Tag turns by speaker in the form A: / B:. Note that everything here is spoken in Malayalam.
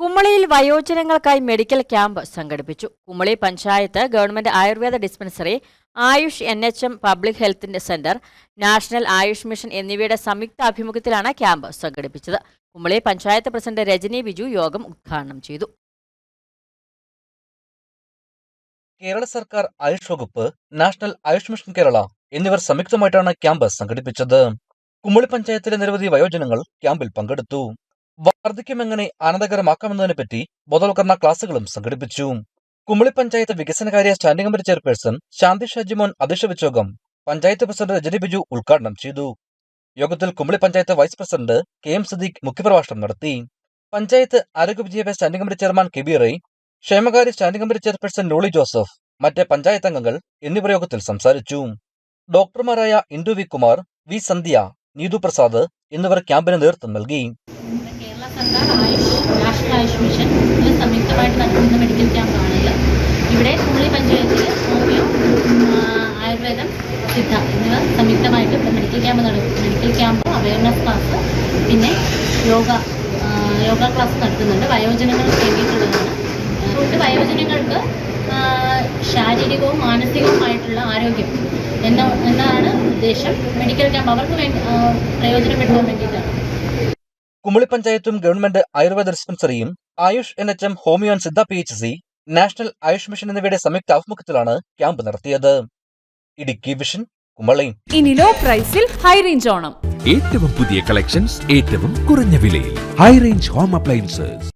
A: കുമളിയിൽ വയോജനങ്ങൾക്കായി മെഡിക്കൽ ക്യാമ്പ് സംഘടിപ്പിച്ചു. Kumily panchayat government Ayurveda dispensary Ayush N H M public health centre national Ayush mission എന്നിവയുടെ സംയുക്ത ആഭിമുഖ്യത്തിലാണ് ക്യാമ്പ് സംഘടിപ്പിച്ചത്. കുമളി പഞ്ചായത്ത് പ്രസിഡന്റ് രജനി ബിജു യോഗം ഉദ്ഘാടനം ചെയ്തു.
B: കേരള സർക്കാർ ആയുഷ് വകുപ്പ് നാഷണൽ ആയുഷ് മിഷൻ കേരള എന്നിവർ സംയുക്തമായിട്ടാണ് ക്യാമ്പ് സംഘടിപ്പിച്ചത്. കുമളി പഞ്ചായത്തിലെ നിരവധി വയോജനങ്ങൾ ക്യാമ്പിൽ പങ്കെടുത്തു. വാർദ്ധക്യം എങ്ങനെ ആനന്ദകരമാക്കാമെന്നതിനെ പറ്റി ബോധവൽക്കരണ ക്ലാസുകളും സംഘടിപ്പിച്ചു. കുമളി പഞ്ചായത്ത് വികസനകാര്യ standing committee chairperson Shanti Shajimon അധ്യക്ഷ യോഗം പഞ്ചായത്ത് പ്രസിഡന്റ് രജനി ബിജു ഉദ്ഘാടനം ചെയ്തു. യോഗത്തിൽ Kumily panchayat vice president K M Sadiq മുഖ്യപ്രഭാഷണം നടത്തി. പഞ്ചായത്ത് ആരോഗ്യ വിദ്യാഭ്യാസ standing committee chairman K B Rai ക്ഷേമകാര്യ standing committee chairperson Loli Joseph മറ്റ് പഞ്ചായത്ത് അംഗങ്ങൾ എന്നിവർ യോഗത്തിൽ സംസാരിച്ചു. ഡോക്ടർമാരായ ഇന്ദു വി കുമാർ വി സന്ധ്യ നീതു പ്രസാദ് എന്നിവർ ക്യാമ്പിന് നേതൃത്വം നൽകി.
C: സർക്കാർ ആയുഷ് നാഷണൽ ആയുഷ് മിഷൻ ഇത് സംയുക്തമായിട്ട് നടത്തുന്ന മെഡിക്കൽ ക്യാമ്പാണിത് ഇവിടെ കുമളി പഞ്ചായത്തിൽ ഹോമിയോ ആയുർവേദം സിദ്ധ എന്നിവ സംയുക്തമായിട്ട് മെഡിക്കൽ ക്യാമ്പ് നടക്കും മെഡിക്കൽ ക്യാമ്പ് അവയർനെസ് ക്ലാസ് പിന്നെ യോഗ യോഗ ക്ലാസ് നടത്തുന്നുണ്ട് വയോജനങ്ങൾക്ക് വേണ്ടിയിട്ടുള്ളതാണ് അതുകൊണ്ട് വയോജനങ്ങൾക്ക് ശാരീരികവും മാനസികവുമായിട്ടുള്ള ആരോഗ്യം എന്ന എന്നാണ് ഉദ്ദേശം മെഡിക്കൽ ക്യാമ്പ് അവർക്ക് വേണ്ടി പ്രയോജനപ്പെടുത്താൻ വേണ്ടിയിട്ടാണ്
B: കുമളി പഞ്ചായത്തും government Ayurveda ഡിസ്പെൻസറിയും Ayush N H M homeo and Siddha P H C national Ayush mission എന്നിവയുടെ സംയുക്ത ആഭിമുഖ്യത്തിലാണ് ക്യാമ്പ് നടത്തിയത്. ഇടുക്കി വിഷൻ കുമളി.
D: ഇനി ലോ പ്രൈസിൽ ഹൈ റേഞ്ച് ഓണം.
E: ഏറ്റവും പുതിയ കളക്ഷൻസ് ഏറ്റവും കുറഞ്ഞ വിലയിൽ. High range home appliances